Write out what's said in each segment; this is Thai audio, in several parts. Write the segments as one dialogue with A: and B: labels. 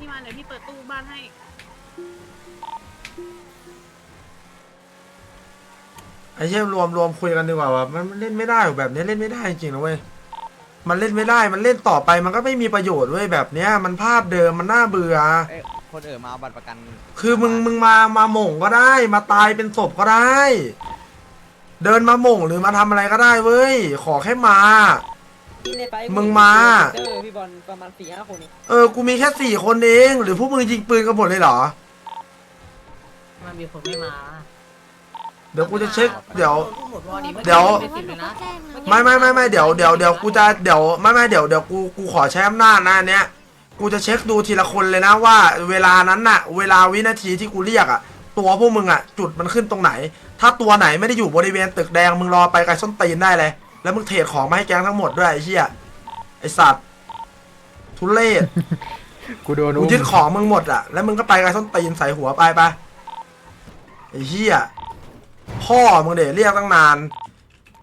A: นี่มาเดี๋ยวพี่เปิดตู้บ้านให้
B: ไอ้เชี่ยรวมรวมคุยกันดีกว่าว่ามันมันเล่นไม่ได้หรอกแบบนี้เล่นไม่ได้จริงๆนะเว้ยมันเล่นไม่ได้มันเล่นต่อไปมันก็ไม่มีประโยชน์เว้ยแบบเนี้ยมันภาพเดิมมันน่าเบื่อ
C: เอ้ยคนอื่นมาเอาบัตรประกัน
B: คือมึงมึงมามาหม่งก็ได้ มาตายเป็นศพก็ได้ เดินมาหม่งหรือมาทำอะไรก็ได้เว้ย ขอแค่มา
D: ที่ในไฟท์
B: มึงมา
D: เจอพี่บอลประมาณสี่ห้าคนเอง
B: เออ กูมีแค่สี่คนเอง หรือพวกมึงยิงปืนกันหมดเลยเหรอ
D: มันมีคนไม่มา
B: เดี๋ยวกูจะเช็ค เดี๋ยว
D: หมดวอร์ดี
B: เดี๋ยว
D: ไม่สิบเลยนะ
B: ไม่ไม่ไม่ไม่เดี๋ยวเดี๋ยวเดี๋ยวกูจะเดี๋ยวไม่ไม่เดี๋ยวเดี๋ยวกูกูขอใช้อำนาจนะอันเนี้ย กูจะเช็คดูทีละคนเลยนะว่า เวลานั้นน่ะ เวลาวินาทีที่กูเรียกอะ ตัวพวกมึงอะ จุดมันขึ้นตรงไหน ถ้าตัวไหนไม่ได้อยู่บริเวณตึกแดงมึงรอไปไกลส้นตีนได้เลย แล้วมึงเทรดของมาให้แก๊งทั้งหมดด้วยไอ้เหี้ยไอ้สัตว์ทุเรศ
E: กูโดน
B: กูยึดของมึงหมดอะ แล้วมึงก็ไปไกลส้นตีนใส่หัวไปไปไอ้เหี้ยพ่อมึงเดี๋ยวเรียกตั้งนาน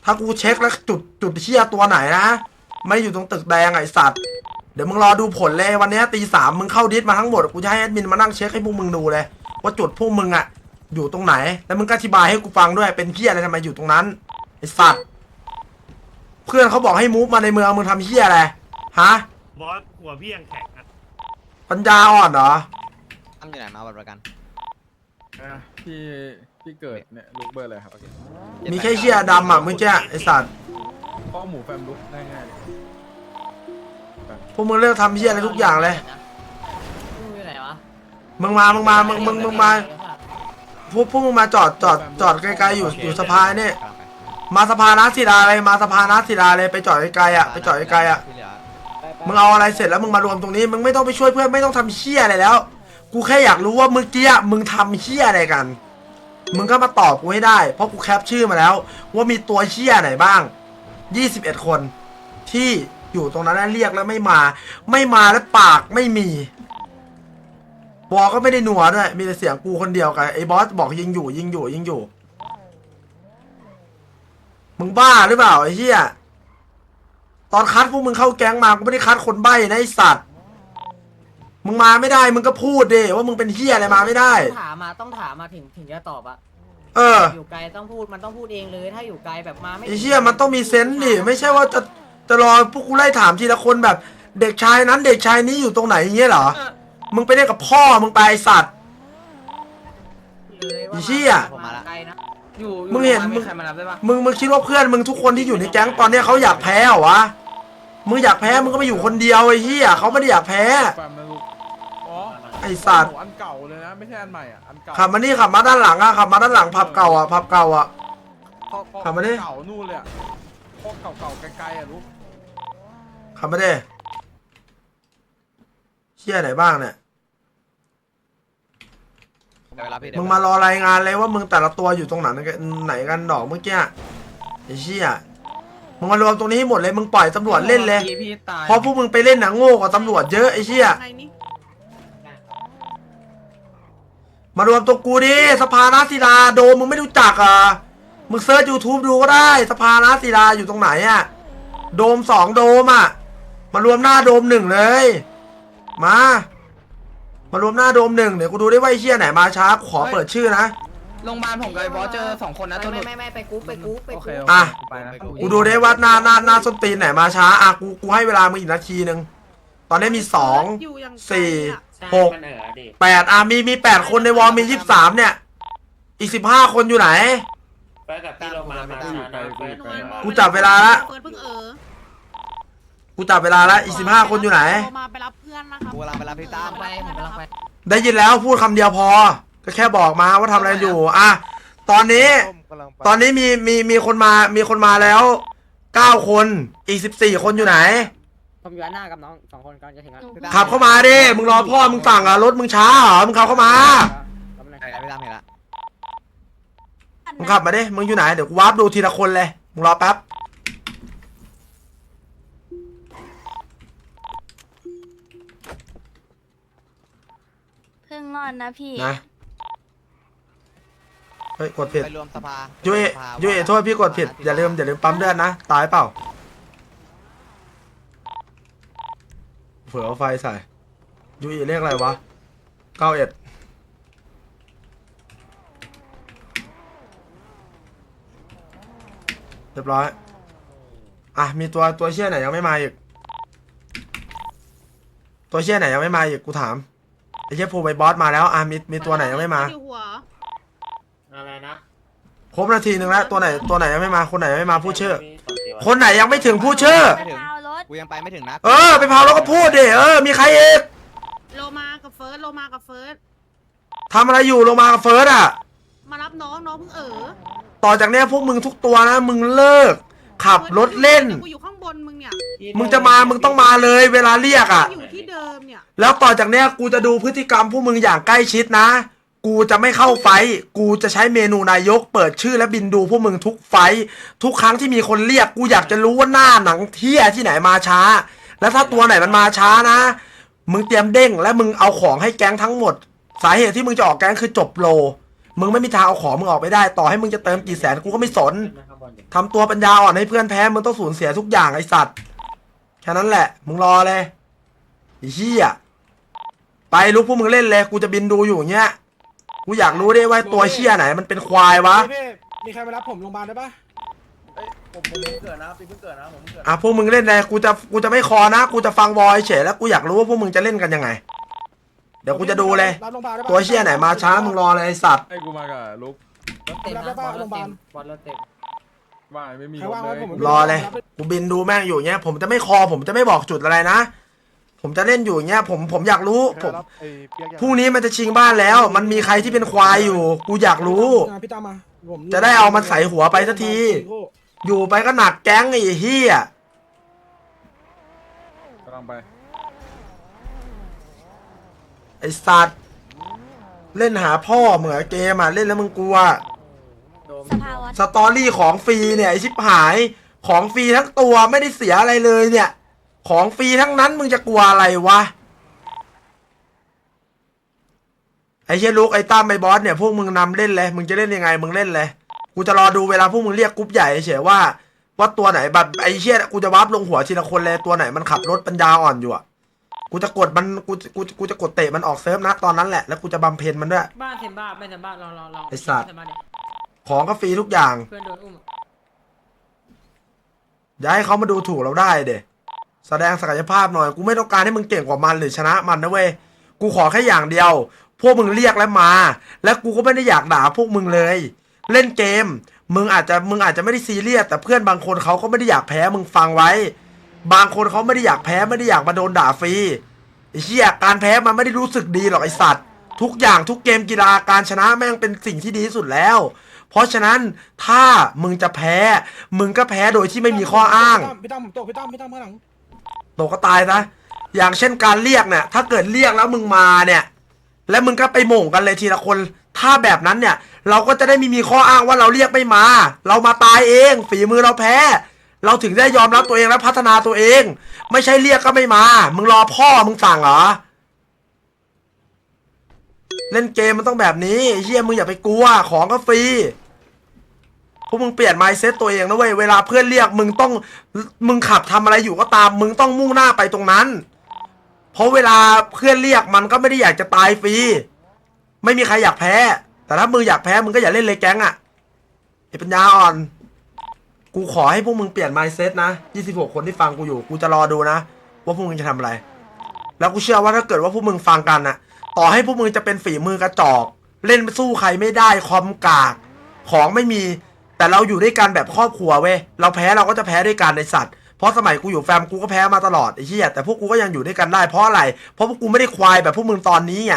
B: ถ้ากูเช็คแล้วจุดจุดเชี่ยตัวไหนนะไม่อยู่ตรงตึกแดงไอ้สัตว์เดี๋ยวมึงรอดูผลเลยวันเนี้ยตีสามมึงเข้าดิสมาทั้งหมดกูจะให้แอดมินมานั่งเช็คให้พวกมึงดูเลย ว่าจุดพวกมึงอะอยู่ตรงไหน แล้วมึงก็อธิบายให้กูฟังด้วยเป็นเฮียอะไรทำไมอยู่ตรงนั้นไอ้สัตว์ เพื่อนเขาบอกให้มูฟมาในเมืองมึงทำเฮียอะไรฮะ
F: บอสหัวพี่ยังแข็งอะ
B: ปัญญาอ่อนเหรอ
C: ทำอยู่ไหนมาเอาบัตรประกัน
E: พี่พี่เกิดเนี่ยลูกเบอร์อะไรครับ
B: มีแค่เฮียดำอะเมื่อกี้ไอ้สัตว์
E: ข้อหมูแฟมลุกง่ายๆเลย
B: พวกมึงเลิกทำเฮียอะไรทุกอย่างเลย
D: มึงอยู่ไหนวะ
B: มึงมามึงมามึงมึงมึงมาพวกพวกมึงมาจอดจอดจอดไกลๆอยู่อยู่สะพานเนี่ย
C: กำลังไป
B: มาสะพานนักศิลาเลยมาสะพานนักศิลาเลยไปจอดไกลๆอะไปจอดไกลๆอะ
C: ที่เหลือ
B: มึงเอาอะไรเสร็จแล้วมึงมารวมตรงนี้มึงไม่ต้องไปช่วยเพื่อนไม่ต้องทำเชี่ยอะไรแล้ว กูแค่อยากรู้ว่าเมื่อกี้มึงทำเชี่ยอะไรกัน มึงก็มาตอบกูให้ได้ เพราะกูแคปชื่อมาแล้ว ว่ามีตัวเชี่ยไหนบ้าง 21 คนที่อยู่ตรงนั้นแล้วเรียกแล้วไม่มา ไม่มาแล้วปากไม่มี บอกก็ไม่ได้หนัวด้วยมีแต่เสียงกูคนเดียวกับไอ้บอสบอกยิงอยู่ยิงอยู่ยิงอยู่ มึงบ้าหรือเปล่าไอ้เหี้ยตอนคัดพวกมึงเข้าแก๊งมากูไม่ได้คัดคนใบ้นะไอสัตว์ มึงมาไม่ได้มึงก็พูดดิว่ามึงเป็นเฮียอะไรมาไม่ได้
D: ต้องถามมาต้องถามมาถึงถึงจะตอบอะ
B: เออ
D: อยู่ไกลต้องพูดมันต้องพูดเองเลย ถ้าอยู่ไกลแบบมาไม่
B: ไอเฮียมันต้องมีเซนส์ดิไม่ใช่ว่าจะจะรอพวกกูไล่ถามทีละคนแบบ เด็กชายนั้นเด็กชายนี้อยู่ตรงไหนอย่างเงี้ยเหรอ มึงไปได้กับพ่อมึงไปไอสัตว์
D: เลยว่า
B: ไอ้เหี้ย
D: มาไกลนะ
G: อยู่
B: มึงเห็นมึง
G: ใครมารับได้ปะ
B: มึงมึงคิดว่าเพื่อนมึงทุกคนที่อยู่ในแก๊งตอนเนี้ยเขาอยากแพ้เหรอวะ มึงอยากแพ้มึงก็ไปอยู่คนเดียวไอ้เฮียเขาไม่ได้อยากแพ้
E: แฟมนะลูกอ๋อ
B: ไอ้สัตว์
E: หมูอันเก่าเลยนะ ไม่ใช่อันใหม่อะ อันเก่า
B: ขับมานี่ขับมาด้านหลังอะขับมาด้านหลังพับเก่าอะพับเก่าอะ
E: ข้อข้อ
B: ขับมาดิ
E: เก่านู่นเลยอะข้อเก่าเก่าๆไกลๆอะลูก
B: ขับมาดิเชี่ยไหนบ้างเนี่ย
C: เดี๋ยวไปรับพี่เดี๋ยว
B: มึงมารอรายงานเลยว่ามึงแต่ละตัวอยู่ตรงไหนกันไหนกันดอกเมื่อกี้ไอ้เชี่ยมึงมารวมตรงนี้ให้หมดเลยมึงปล่อยตำรวจเล่นเลย
G: พี่พี่ตาย
B: เพราะพวกมึงไปเล่นหนังโง่กว่าตำรวจเยอะไอ้เชี่ย
A: ไงนี่
B: มารวมตัวกูดิสภานาศิลาโดมมึงไม่รู้จักอะมึงเซิร์ชยูทูบดูก็ได้สภานาศิลาอยู่ตรงไหนอะโดมสองโดมอะมารวมหน้าโดมหนึ่งเลย มา มารวมหน้าโดมหนึ่งเดี๋ยวกูดูได้ว่าไอ้เชี่ยไหนมาช้าขอเปิดชื่อนะ
G: โรงพยาบาลผมกับไอ้บอสเจอสองคนนะตัวห
D: ไม่
G: ลุด
D: ไม่ไม่ไปกู๊ปไปกู๊ปไป
G: โอเค
D: กู๊ป
G: โอเค
B: อะ
G: ไปนะ
B: กูดูได้ว่าหน้าหน้าหน้าส้นตีนไหนมาช้าอะกูกูให้เวลามึงอีกนาทีหนึ่งตอนนี้มีสอง
A: ยู่ยังไกล
B: สี่
A: อะ
B: หกแปดอะมีมีแปดคนในวอลมียี่สิบสามเนี่ย อีกสิบห้าคนอยู่ไหน
H: ไปกับพี่โรมามาช้านะเฟิร์ส
A: หน่วยบอล
B: กูจับเวลาละ
A: เฟิร์สเพิ่งเออ
B: กูจับเวลาแล้วอีกสิบห้าคนอยู่ไหน
A: โทรมาไปรับเพื่อนนะครับ
C: กูกำลังไปรับพี่ตั้ม
D: ไปผมกำลังไป
B: ได้ยินแล้วพูดคำเดียวพอ ก็แค่บอกมาว่าทำอะไรอยู่อะตอนนี้ ตอนนี้มีมีมีคนมามีคนมาแล้วเก้าคนอีกสิบสี่คนอยู่ไหน
D: ผมอยู่ด้านหน้ากับน้องสองคนกำลังจะถึงแล้ว
B: ขับเข้ามาดิมึงรอพ่อมึงสั่งอะรถมึงช้าเหรอมึงขับเข้ามา
D: แป๊บนึง
C: เห็นแล้วพี่ตั้มเห็นแล้ว
B: มึงขับมาดิมึงอยู่ไหนเดี๋ยวกูวาร์ปดูทีละคนเลยมึงรอแป๊บ
I: งนอนนะพี่
B: นะเฮ้ยกดผิด
C: ไปรวมสภา
B: ยุ้ย
C: ไปรวมสภา
B: ยุ้ยโทษพี่กดผิดอย่าลืมอย่าลืมปั๊มเลือดนะตายเปล่าเผื่อเอาไฟใส่ยูอีเลขอะไรวะเก้าเอ็ดเรียบร้อย อะ มีตัวตัวเชี่ยไหนยังไม่มาอีก ตัวเชี่ยไหนยังไม่มาอีก กูถาม ไอ้เชี่ยภูไปบอสมาแล้วอะมีมีตัวไหนยังไม่มา
A: อยู่หัว
H: อะไรนะ
B: ครบนาทีหนึ่งแล้วตัวไหนตัวไหนยังไม่มาคนไหนยังไม่มาพูดชื่อ
H: มีสองทีวะ
B: คนไหนยังไม่ถึงพูดชื่อ
I: ไปพาวรถ
C: กูยังไปไม่ถึงนะ
B: เออ ไปเผาแล้วก็พูดดิเออมีใครอีก
A: โลมากับเฟิร์สโลมากับเฟิร์ส
B: ทำอะไรอยู่ลงมากับเฟิร์สอะ
A: มารับน้องน้องเพิ่งเออ
B: ต่อจากเนี้ยพวกมึงทุกตัวนะ มึงเลิก ขับรถเล่น
A: ดี๋ยวกูอยู่ข้างบนมึงเนี่ย
B: มึงจะมามึงต้องมาเลย เวลาเรียกอะ
A: อยู่ที่เดิมเนี่ย
B: แล้วต่อจากเนี้ยกูจะดูพฤติกรรมพวกมึงอย่างใกล้ชิดนะ กูจะไม่เข้าไฟท์กูจะใช้เมนูนายก เปิดชื่อและบินดูพวกมึงทุกไฟท์ทุกครั้งที่มีคนเรียกกูอยากจะรู้ว่าหน้าหนังเที่ยที่ไหนมาช้า แล้วถ้าตัวไหนมันมาช้านะ มึงเตรียมเด้งและมึงเอาของให้แก๊งทั้งหมด สาเหตุที่มึงจะออกแก๊งคือจบโล มึงไม่มีทางเอาของมึงออกไปได้ ต่อให้มึงจะเติมกี่แสนกูก็ไม่สน
H: ขึ้นมาข้างบนดิ
B: ทำตัวปัญญาอ่อนให้เพื่อนแพ้มึงต้องสูญเสียทุกอย่างไอสัตว์แค่นั้นแหละ มึงรอเลยไอ้เหี้ยไปลุกพวกมึงเล่นเลยกูจะบินดูอยู่อย่างเงี้ยกูอยากรู้ได้ว่าตัวเชี่ยไหน มันเป็นควายวะ
J: พี่มีใครมารับผมโรงพยาบาลได้ปะ
E: ผมผมเพิ่งเกิดนะปีเพิ่งเกิดนะผมเพิ่งเกิด
B: อะพวกมึงเล่นเลยกูจะกูจะไม่คอนะกูจะฟังวอยเฉยแล้วกูอยากรู้ว่าพวกมึงจะเล่นกันยังไง เดี๋ยวกูจะดูเลย
J: รับโรงพยาบาลได้ปะ
B: ตัวเชี่ยไหนมาช้ามึงรอเลยไอสัตว์
E: ให้กูมากับลุก
D: รถเต็มนะบอสรถเต็มบอสรถเต็ม
E: ว่าไม่มี
J: ใคร
E: รถ
J: ว่าง
E: เล
J: ไว้
E: ย
J: ผม
B: รอเลยกูบินดูแม่งอยู่เงี้ย ผมจะไม่คอผมจะไม่บอกจุดอะไรนะ ผมจะเล่นอยู่อย่างเงี้ย ผมผมอยากรู้ผมพรุ่งนี้มันจะชิงบ้านแล้ว มันมีใครที่เป็นควายอยู่ กูอยากรู้
J: พี่ตามมาผม
B: จะได้เอามันใส่หัวไปสักที อยู่ไปก็หนักแก๊งไอ้เฮีย
E: กำลังไป
B: ไอสัตว์เล่นหาพ่อเหมือนเกมอะเล่นแล้วมึงกลัว
I: สภาวะ
B: สตอรี่ของฟรีเนี่ยไอชิบหายของฟรีทั้งตัวไม่ได้เสียอะไรเลยเนี่ย ของฟรีทั้งนั้นมึงจะกลัวอะไรวะไอเชี่ยลูกไอตั้มไอบอสเนี่ยพวกมึงนำเล่นเลยมึงจะเล่นยังไงมึงเล่นเลยกูจะรอดูเวลาพวกมึงเรียกกรุ๊ปใหญ่เฉยๆว่าว่าตัวไหนแบบไอเชี่ยกูจะวาร์ปลงหัวทีละคนเลยตัวไหนมันขับรถปัญญาอ่อนอยู่อะกูจะกดมันกูกูกูจะกดเตะมันออกเซิร์ฟนะตอนนั้นแหละแล้วกูจะบำเพ็ญมันด้วย
D: บ้านเต็มบ้านไม่เต็มบ้านลองลองลอง
B: ไอ้สัตว์
D: เต็มบ้านดิ
B: ของก็ฟรีทุกอย่าง
D: เพื่อนโดนอุ้ม
B: อย่าให้เขามาดูถูกเราได้เด็แสดงศักยภาพหน่อย กูไม่ต้องการให้มึงเก่งกว่ามันหรือชนะมันนะเว้ย กูขอแค่อย่างเดียว พวกมึงเรียกแล้วมา และกูก็ไม่ได้อยากด่าพวกมึงเลย เล่นเกม มึงอาจจะมึงอาจจะไม่ได้ซีเรียสแต่เพื่อนบางคนเขาก็ไม่ได้อยากแพ้มึงฟังไว้ บางคนเขาไม่ได้อยากแพ้ไม่ได้อยากมาโดนด่าฟรีไอ้เหี้ยการแพ้มันไม่ได้รู้สึกดีหรอกไอสัตว์ ทุกอย่างทุกเกมกีฬาการชนะแม่งเป็นสิ่งที่ดีที่สุดแล้ว เพราะฉะนั้นถ้ามึงจะแพ้ มึงก็แพ้โดยที่ไม่มีข้ออ้าง
J: พี่ตั้มผมตกพี่ตั้มพี่ตั้มข้างหลัง
B: ตกก็ตายนะอย่างเช่นการเรียกเนี่ยถ้าเกิดเรียกแล้วมึงมาเนี่ย แล้วมึงก็ไปโหม่งกันเลยทีละคน ถ้าแบบนั้นเนี่ย เราก็จะได้ไม่มีข้ออ้างว่าเราเรียกไม่มา เรามาตายเอง ฝีมือเราแพ้ เราถึงได้ยอมรับตัวเองและพัฒนาตัวเอง ไม่ใช่เรียกก็ไม่มา มึงรอพ่อมึงสั่งเหรอ เล่นเกมมันต้องแบบนี้เฮียมึงอย่าไปกลัวของก็ฟรีพวกมึงเปลี่ยน mindset ตัวเองนะเว้ยเวลาเพื่อนเรียกมึงต้องมึงขับทำอะไรอยู่ก็ตาม มึงต้องมุ่งหน้าไปตรงนั้น เพราะเวลาเพื่อนเรียกมันก็ไม่ได้อยากจะตายฟรีไม่มีใครอยากแพ้ แต่ถ้ามึงอยากแพ้มึงก็อย่าเล่นเลยแก๊งอะไอ้ปัญญาอ่อน กูขอให้พวกมึงเปลี่ยน mindset นะ26 คนที่ฟังกูอยู่ กูจะรอดูนะ ว่าพวกมึงจะทำอะไร แล้วกูเชื่อว่าถ้าเกิดว่าพวกมึงฟังกันอะ ต่อให้พวกมึงจะเป็นฝีมือกระจอก เล่นสู้ใครไม่ได้คอมกาก ของไม่มี แต่เราอยู่ด้วยกันแบบครอบครัวเว้ยเราแพ้เราก็จะแพ้ด้วยกันในสัตว์เพราะสมัยกูอยู่แฟมกูก็แพ้มาตลอดไอ้เหี้ยแต่พวกกูก็ยังอยู่ด้วยกันได้เพราะอะไร เพราะพวกกูไม่ได้ควายแบบพวกมึงตอนนี้ไง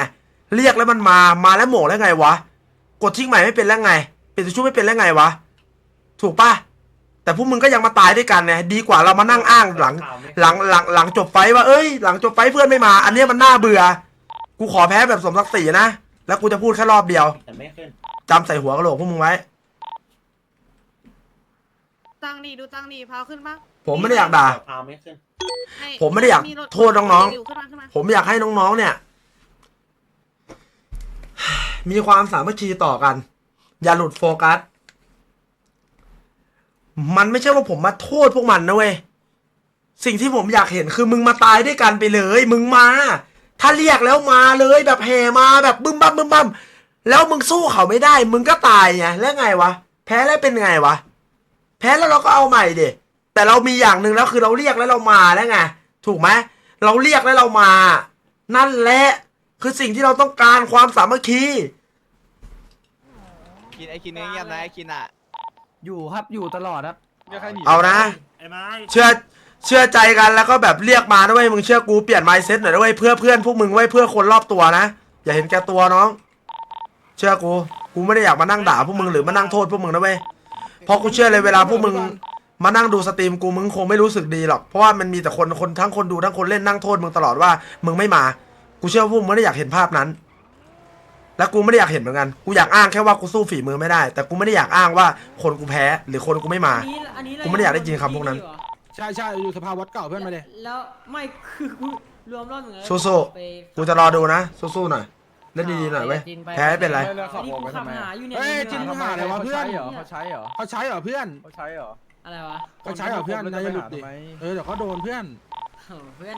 B: เรียกแล้วมันมามาแล้วโหมแล้วไงวะกดทิ้งใหม่ไม่เป็นแล้วไง เป็นช่วยไม่เป็นแล้วไงวะถูกปะแต่พวกมึงก็ยังมาตายด้วยกันไงดีกว่าเรามานั่งอ้างหลัง หลังหลังหลังจบไฟว่าเอ้ย หลังจบไฟเพื่อนไม่มา อันนี้มันน่าเบื่อ กูขอแพ้แบบสมศักดิ์ศรีนะ แล้วกูจะพูดแค่รอบเดียว
H: แต่ไม่ขึ้น
B: จำใส่หัวกระโหลกพวกมึงไว้
A: ตังดีดูตังดีพาวขึ้นปะ
B: ผมไม่ได้อยากด่า
H: พาวไม่ขึ้น
A: ให้
B: ผมไม่ได้อยาก
A: รถ
B: โทษน้องๆ
A: ขึ้นมาขึ้นมา
B: ผมอยากให้น้องๆ เนี่ย มีความสามัคคีต่อกัน อย่าหลุดโฟกัส มันไม่ใช่ว่าผมมาโทษพวกมันนะเว้ย สิ่งที่ผมอยากเห็นคือมึงมาตายด้วยกันไปเลย มึงมา ถ้าเรียกแล้วมาเลยแบบแห่มาแบบบึ้มบั้มบึ้มบั้มแล้วมึงสู้เขาไม่ได้ มึงก็ตายไงแล้วไงวะ แพ้แล้วเป็นไงวะ แพ้แล้วเราก็เอาใหม่เดแต่เรามีอย่างหนึ่งแล้วคือเราเรียกแล้วเรามาแล้วไงถูกไหมเราเรียกแล้วเรามา นั่นแหละคือสิ่งที่เราต้องการความสามัคคี
C: คินไอ้คินเงียบๆนะไอ้คินอะ
G: อยู่ครับอยู่ตลอดครับ
E: มีใครหนี
B: เอานะ
F: ไอ้ไม้
B: เชื่อ เชื่อใจกันแล้วก็แบบเรียกมาด้วยมึงเชื่อกูเปลี่ยนไมซ์เซ็ตหน่อยด้วยเพื่อเพื่อนพวกมึงไว้เพื่อคนรอบตัวนะ อย่าเห็นแก่ตัวน้อง เชื่อกูกูไม่ได้อยากมานั่งด่าพวกมึงหรือมานั่งโทษพวกมึงนะเว้ยเพราะกูเชื่อเลยเวลาพวกมึงมานั่งดูสตรีมกูมึงคงไม่รู้สึกดีหรอกเพราะว่ามันมีแต่คนคนทั้งคนดูทั้งคนเล่นนั่งโทษมึงตลอดว่ามึงไม่มากูเชื่อว่าพวกมึงไม่ได้อยากเห็นภาพนั้น และกูไม่ได้อยากเห็นเหมือนกันกูอยากอ้างแค่ว่ากูสู้ฝีมือไม่ได้ แต่กูไม่ได้อยากอ้างว่าคนกูแพ้หรือคนกูไม่มา
D: อันนี้อันนี้
B: กูไม่ได้อยากได้ยินคำพวกนั้น
J: ใช่ใช่อยู่สภาวัดเก่าเพื่อนมาเลย
D: แล้วไม่คือกูรวมรอบหนึ่งแล้ว
B: สู้ๆ
D: ไป
B: กูจะรอดูนะ สู้ๆหน่อย เล่นดีๆหน่อยเว้ย แพ้ไม่เป็นไร
E: ไม่แล้ว
D: อั
E: ขั
D: น
E: บ
D: นี้
E: ออก
D: กู
E: ไป
D: ขั
E: ทำ
D: บ
E: ไม
D: หา
E: อะ
D: อยู่เนี่ย
J: เอ้ยจริงมึงหาอะไรวะเพื่อน
E: เขาใช้เหรอเขาใช้เหรอ
J: เขาใช้เหรอเพื่อน
E: เขาใช้เหรอ
D: อะไรวะ
J: เขาใช้เหรอเพื่อนนายอย่าหลุดดิ
E: ทำไม
J: เออเดี๋ยวเขาโดนเพื่อน
D: โอ้เพื่อน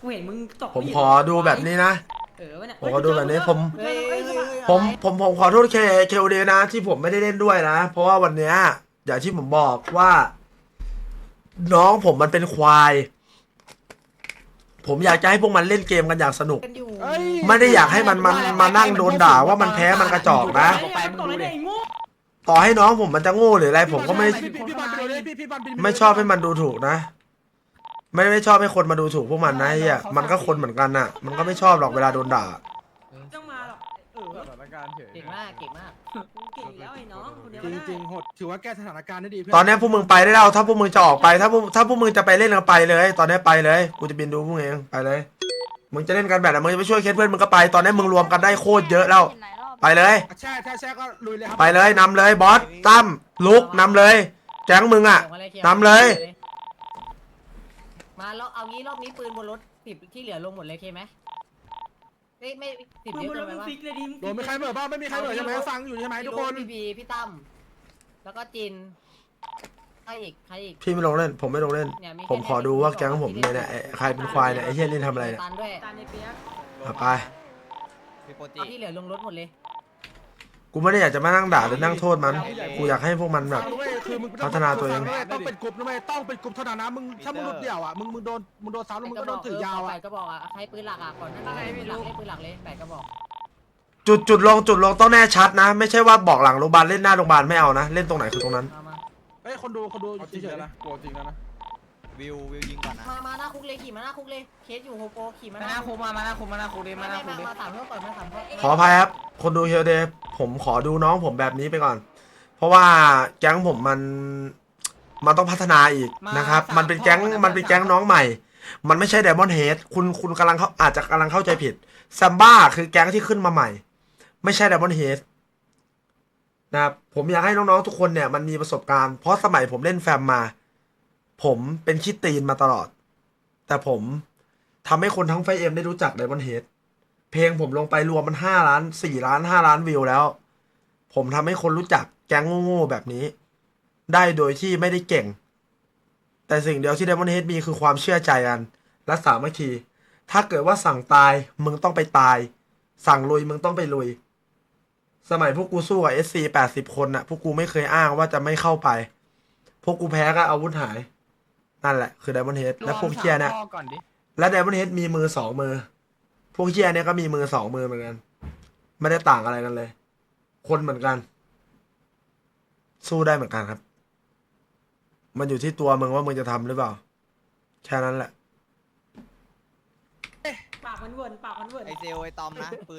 D: กูเห็นมึงตก
B: ผมขอดูแบบนี้นะ
D: เออวะเนี่ย
B: ผมขอดูแบบนี้ผม
D: เฮ้ยเฮ้ยเฮ้ย
B: ผมผมผมขอโทษเคเคโอเดนะที่ผมไม่ได้เล่นด้วยนะ เพราะว่าวันเนี้ยอย่างที่ผมบอกว่า น้องผมมันเป็นควาย ผมอยากจะให้พวกมันเล่นเกมกันอย่างสนุก
J: เอ้ย
B: ไม่ได้อยากให้มันมันมานั่งโดนด่าว่ามันแพ้มันกระจอกนะ
D: ไปมึงดูดิ
B: ต่อให้น้องผมมันจะโง่หรืออะไรผมก็ไม่
J: พี่พี่พี่บอลไปดูเลยพี่พี่บอลปดู
B: ไม่ชอบให้มันดูถูกนะ ไม่ไม่ชอบให้คนมาดูถูกพวกมันนะไอ้เฮียมันก็คนเหมือนกันน่ะ มันก็ไม่ชอบหรอกเวลาโดนด่า
D: ต้
E: สถานการณ์เฉย
G: เก่งมาก เก่งมาก
D: กูเก่งอยู่แล้วไอ้น้องคนเดียว
J: จ
D: ก็
J: ริง
D: ได้
J: จริงๆโหดถือว่าแก้สถานการณ์ได้ดีเพื่
B: ตอนเนี้ยพวกมึงไปได้แล้ว ถ้าพวกมึงจะออกไป ถ้าพวกถ้าพวกมึงจะไปเล่นกันไปเลย ตอนเนี้ยไปเลย กูจะบินดูพวกมึงเอง ไปเลย มึงจะเล่นกันแบบไหนมึงจะไปช่วยเคสเพื่อนมึงก็ไป ตอนเนี้ยมึงรวมกันได้โคตรเยอะแล้ว ไปเลย
J: แช่ถ้าแช่ก็ลุยเลยครับ
B: ไปเลยนำเลยบอส ตั้ม ลุกนำเลยแก๊งมึงอะนำเลย
G: มาแล้วเอางี้รอบนี้ปืนบนรถสิบที่เหลือลงหมดเลยเคไหม ไม่ไม่สิบ
D: มึง
G: เยอะ
D: บนร
G: เกิ
D: ถ
G: นไป
D: มึง
G: วะ
D: ฟิกเลยดิ
J: โดนไม่ใครเหมือนบ้างไม่มีใครเหมือนใช่ไหมฟังอยู่ใช่ไหมทุกคน
G: พี่บีพี่ตั้มแล้วก็จินใครอีกใครอีก
B: พี่ไม่ลงเล่น ผมไม่ลงเล่น
G: เนี่ย
B: ผมขอดูว่าแก๊งผมเนี่ยเนี่ยไอ้ใครเป็นควายเนี่ยไอ้เฮียนี่ทำอะไรเนี่ย
G: ตันด้วย
D: ตามในเปียก
B: เอาไป
C: พี่โปจิ
G: เอาที่เหลือลงรถหมดเลย
B: กูไม่ได้อยากจะมานั่งด่าหรือนั่งโทษมัน กูอยากให้พวกมันแบบ
J: ฟังด้วยคือมึง
B: พัฒนาตัวเอง
J: ต้องเป็นกลุ่มนะเว้ยต้องเป็นกลุ่มเท่านั้นนะมึงถ้ามึงหลุดเดี่ยวอะมึงมึงโดนมึงโดนซ้ำแล้วมึงก็โดนถือยาว
G: แป
J: อะ
G: ดกระบอกอะใครปืนหลักอะก่อนหน้านี้ให้ปืนหลักให้ปืนหลักเลยแปดกระบอก
B: จุดจุดลงจุดลงต้องแน่ชัดนะ ไม่ใช่ว่าบอกหลังโรงพยาบาลเล่นหน้าโรงพยาบาลไม่เอานะ เล่นตรงไหนคือตรงนั้น
G: มามา
J: เอ้ยคนดูคนดู
E: เอาจริง
J: เฉย
E: แล้ว
J: ๆ
E: นะ
J: นะ
E: กลัวจริงแล้วนะ
C: วิววิวยิงก่อนนะ
G: มามาหน้าคุกเลยขี่มาหน้าคุกเลยเคสอยู่โฮโปขี่มา
K: มาหน้าคุกมามาหน้าคุกมาหน้าคุกดิ
G: มา
K: มาหน้าคุ
G: มาก
K: ดิ
G: มาสามเพื่อก่อนมาสามเพื่อ
B: ขออภัยครับ คนดูเฮลเดย์ผมขอดูน้องผมแบบนี้ไปก่อน เพราะว่าแก๊งผมมันมันต้องพัฒนาอีกนะครับ มันเป็นแก๊งมันเป็นแก๊งน้องใหม่ มันไม่ใช่ไดมอนด์เฮดคุณคุณกำลังเขาอาจจะกำลังเข้าใจผิดซัมบ้าคือแก๊งที่ขึ้นมาใหม่ ไม่ใช่ไดมอนด์เฮดนะครับผมอยากให้น้องๆทุกคนเนี่ยมันมีประสบการณ์เพราะสมัยผมเล่นแฟมมา ผมเป็นขี้ตีนมาตลอด แต่ผมทำให้คนทั้งไฟเอ็มได้รู้จักไดมอนเฮดเพลงผมลงไปรวมมันห้าล้านสี่ล้านห้าล้านวิวแล้ว ผมทำให้คนรู้จักแก๊งโง่ๆแบบนี้ ได้โดยที่ไม่ได้เก่ง แต่สิ่งเดียวที่ Diamond Head มีคือความเชื่อใจกัน และสามัคคี ถ้าเกิดว่าสั่งตายมึงต้องไปตาย สั่งลุยมึงต้องไปลุย สมัยพวกกูสู้กับ SC แปดสิบคนน่ะพวกกูไม่เคยอ้างว่าจะไม่เข้าไป พวกกูแพ้ก็อาวุธหาย นั่นแหละคือ Diamond Head และพวกเชียเนี่ย
K: รวมสามข้อก่อนดิ
B: และ Diamond Head มีมือสองมือ พวกเชียเนี่ยก็มีมือสองมือเหมือนกัน ไม่ได้ต่างอะไรกันเลย คนเหมือนกัน สู้ได้เหมือนกันครับ มันอยู่ที่ตัวมึงว่ามึงจะทำหรือเปล่า แค่นั้นแหละ
D: ปากมันเวิร์นปากมันเวิร์น
C: ไอเซลไอตอมนะปืน